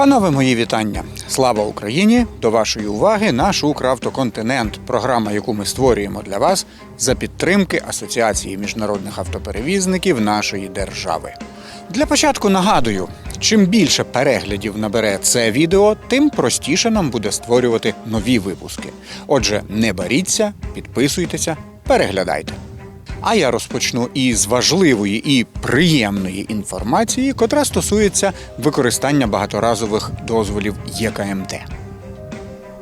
Панове мої вітання! Слава Україні! До вашої уваги наш Укравтоконтинент, програма, яку ми створюємо для вас за підтримки Асоціації міжнародних автоперевізників нашої держави. Для початку нагадую, чим більше переглядів набере це відео, тим простіше нам буде створювати нові випуски. Отже, не баріться, підписуйтеся, переглядайте. А я розпочну із важливої і приємної інформації, котра стосується використання багаторазових дозволів ЄКМТ.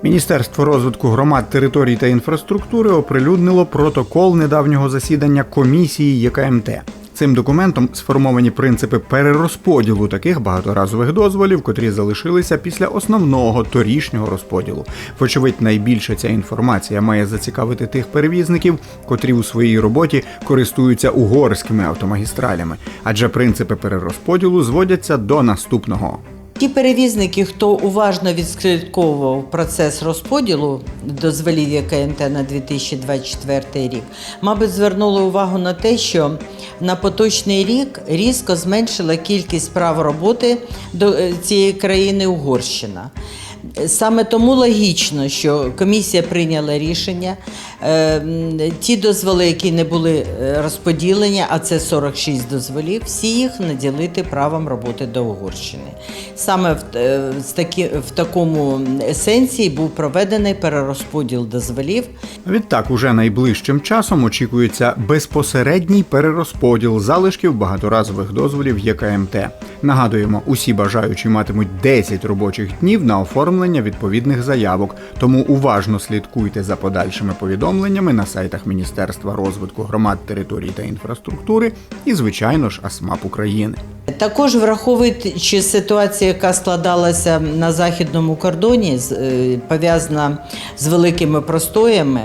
Міністерство розвитку громад, територій та інфраструктури оприлюднило протокол недавнього засідання комісії ЄКМТ. Цим документом сформовані принципи перерозподілу таких багаторазових дозволів, котрі залишилися після основного торішнього розподілу. Вочевидь, найбільше ця інформація має зацікавити тих перевізників, котрі у своїй роботі користуються угорськими автомагістралями, адже принципи перерозподілу зводяться до наступного. Ті перевізники, хто уважно відслідковував процес розподілу дозволів ЄКНТ на 2024 рік, мабуть, звернули увагу на те, що на поточний рік різко зменшила кількість прав роботи до е, цієї країни Угорщина. Саме тому логічно, що комісія прийняла рішення. е, Ті дозволи, які не були е, розподілені, а це 46 дозволів, всі їх наділити правом роботи до Угорщини. Саме в, е, такі, в такому есенції був проведений перерозподіл дозволів. Відтак, уже найближчим часом очікується безпосередній перерозподіл залишків багаторазових дозволів ЄКМТ. Нагадуємо, усі бажаючі матимуть 10 робочих днів на оформлення відповідних заявок, тому уважно слідкуйте за подальшими повідомленнями на сайтах Міністерства розвитку громад, територій та інфраструктури і, звичайно ж, АСМАП України. Також враховуючи ситуацію, яка складалася на західному кордоні, е, пов'язана з великими простоями,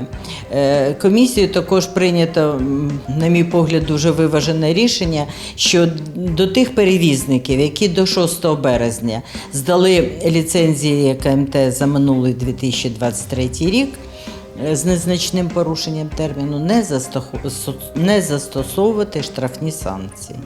е, комісією також прийнято, на мій погляд, дуже виважене рішення, що до тих перевізників, які до 6 березня здали ліцензії КМТ за минулий 2023 рік. е, З незначним порушенням терміну не, застоху- не застосовувати штрафні санкції.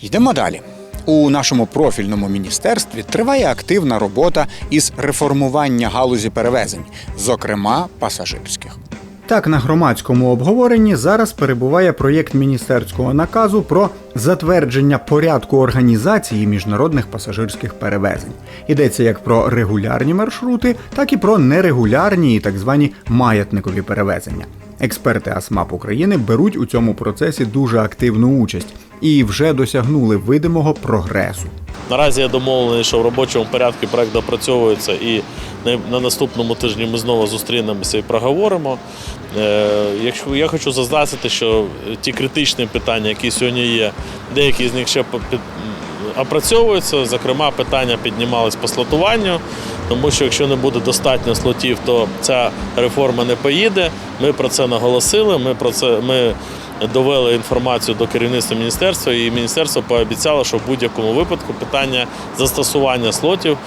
Йдемо далі. У нашому профільному міністерстві триває активна робота із реформування галузі перевезень, зокрема пасажирських. Так, на громадському обговоренні зараз перебуває проєкт міністерського наказу про затвердження порядку організації міжнародних пасажирських перевезень. Йдеться як про регулярні маршрути, так і про нерегулярні і так звані маятникові перевезення. Експерти АСМАП України беруть у цьому процесі дуже активну участь і вже досягнули видимого прогресу. Наразі я домовлений, що в робочому порядку проект допрацьовується і на- на наступному тижні ми знову зустрінемося і проговоримо. Е, Якщо я хочу зазначити, що ті критичні питання, які сьогодні є, деякі з них ще опрацьовуються. Зокрема, питання піднімались по слотуванню, тому що якщо не буде достатньо слотів, то ця реформа не поїде. Ми про це наголосили. Ми про це ми довели інформацію до керівництва міністерства, і міністерство пообіцяло, що в будь-якому випадку питання застосування слотів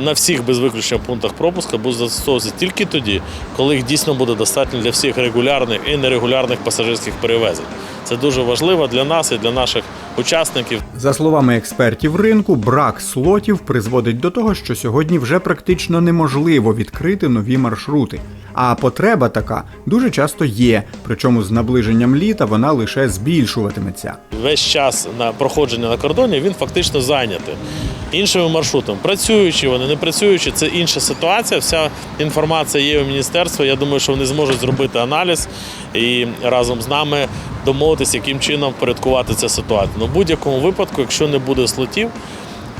на всіх без виключення пунктах пропуска буде застосовуватися тільки тоді, коли їх дійсно буде достатньо для всіх регулярних і нерегулярних пасажирських перевезень. Це дуже важливо для нас і для наших учасників. За словами експертів ринку, брак слотів призводить до того, що сьогодні вже практично неможливо відкрити нові маршрути. А потреба така дуже часто є, причому з наближенням літа вона лише збільшуватиметься. Весь час на проходження на кордоні він фактично зайнятий. Іншими маршрутами, працюючи вони, не працюючи, це інша ситуація. Вся інформація є у міністерстві. Я думаю, що вони зможуть зробити аналіз і разом з нами домовитися, яким чином впорядкувати цю ситуацію. Ну, в будь-якому випадку, якщо не буде слотів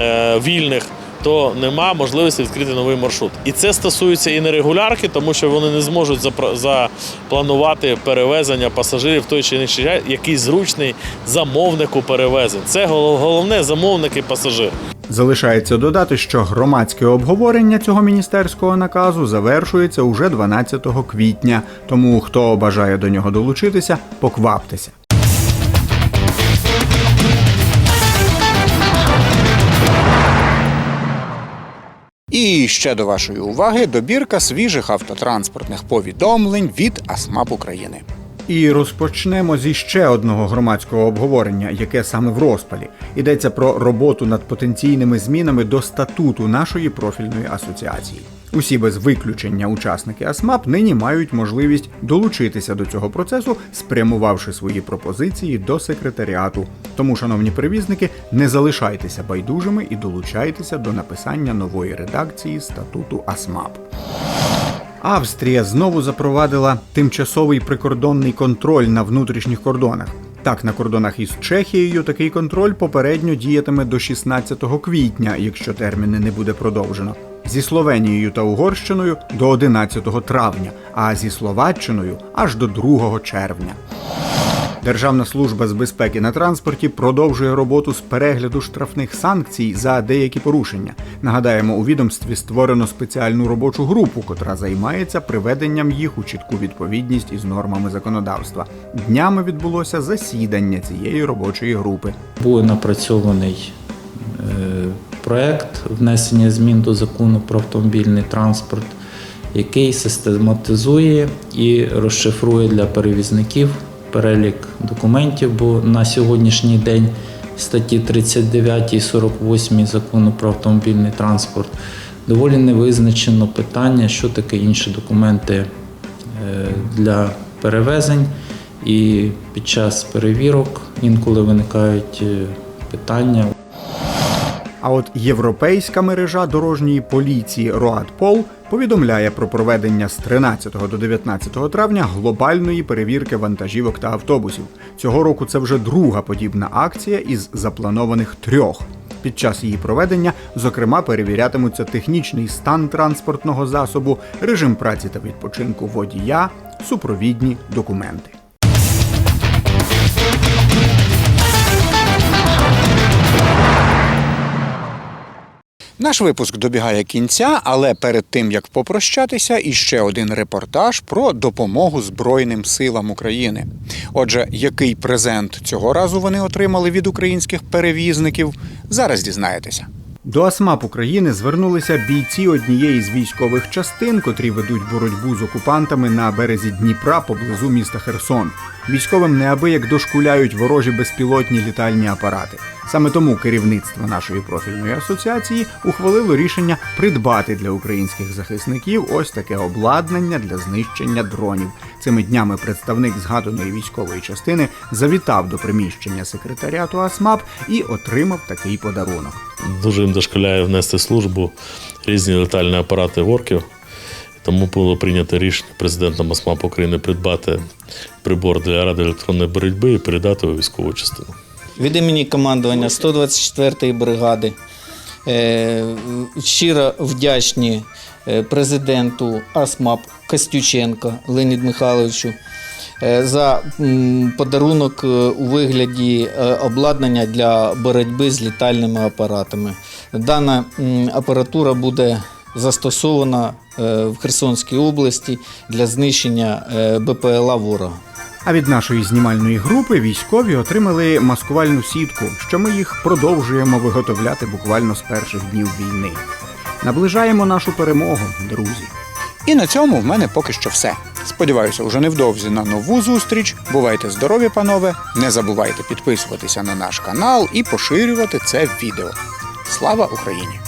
е, вільних, то нема можливості відкрити новий маршрут. І це стосується і нерегулярки, тому що вони не зможуть запланувати перевезення пасажирів в той чи інший час, який зручний замовнику перевезень. Це головне замовник і пасажир. Залишається додати, що громадське обговорення цього міністерського наказу завершується уже 12 квітня. Тому хто бажає до нього долучитися, покваптеся. І ще до вашої уваги добірка свіжих автотранспортних повідомлень від АСМАП України. І розпочнемо зі ще одного громадського обговорення, яке саме в розпалі. Йдеться про роботу над потенційними змінами до статуту нашої профільної асоціації. Усі без виключення учасники АСМАП нині мають можливість долучитися до цього процесу, спрямувавши свої пропозиції до секретаріату. Тому, шановні перевізники, не залишайтеся байдужими і долучайтеся до написання нової редакції статуту АСМАП. Австрія знову запровадила тимчасовий прикордонний контроль на внутрішніх кордонах. Так, на кордонах із Чехією такий контроль попередньо діятиме до 16 квітня, якщо терміни не буде продовжено. Зі Словенією та Угорщиною до 11 травня, а зі Словаччиною аж до 2 червня. Державна служба з безпеки на транспорті продовжує роботу з перегляду штрафних санкцій за деякі порушення. Нагадаємо, у відомстві створено спеціальну робочу групу, котра займається приведенням їх у чітку відповідність із нормами законодавства. Днями відбулося засідання цієї робочої групи. Був напрацьований е, проект внесення змін до закону про автомобільний транспорт, який систематизує і розшифрує для перевізників перелік документів, бо на сьогоднішній день статті 39 і 48 закону про автомобільний транспорт доволі не визначено питання, що таке інші документи е, для перевезень. І під час перевірок інколи виникають е, питання. А от європейська мережа дорожньої поліції РОАДПОЛ повідомляє про проведення з 13 до 19 травня глобальної перевірки вантажівок та автобусів. Цього року це вже друга подібна акція із запланованих трьох. Під час її проведення, зокрема, перевірятимуться технічний стан транспортного засобу, режим праці та відпочинку водія, супровідні документи. Наш випуск добігає кінця, але перед тим як попрощатися, іще один репортаж про допомогу Збройним силам України. Отже, який презент цього разу вони отримали від українських перевізників, зараз дізнаєтеся. До АСМАП України звернулися бійці однієї з військових частин, котрі ведуть боротьбу з окупантами на березі Дніпра поблизу міста Херсон. Військовим неабияк дошкуляють ворожі безпілотні літальні апарати. Саме тому керівництво нашої профільної асоціації ухвалило рішення придбати для українських захисників ось таке обладнання для знищення дронів. Цими днями представник згаданої військової частини завітав до приміщення секретаріату АСМАП і отримав такий подарунок. Дуже їм дошколяє внести службу різні летальні апарати ворків. Тому було прийнято рішення президентом АСМАП України придбати прибор для радіоелектронної боротьби і передати у військову частину. від імені командування 124-ї бригади. е, Щиро вдячні е, президенту АСМАП Костюченка Леоніду Михайловичу за подарунок е, у вигляді е, обладнання для боротьби з літальними апаратами. Дана апаратура буде застосована е, в Херсонській області для знищення е, БПЛА ворога. А від нашої знімальної групи військові отримали маскувальну сітку, що ми їх продовжуємо виготовляти буквально з перших днів війни. Наближаємо нашу перемогу, друзі. І на цьому в мене поки що все. Сподіваюся, уже невдовзі на нову зустріч. Бувайте здорові, панове! Не забувайте підписуватися на наш канал і поширювати це відео. Слава Україні!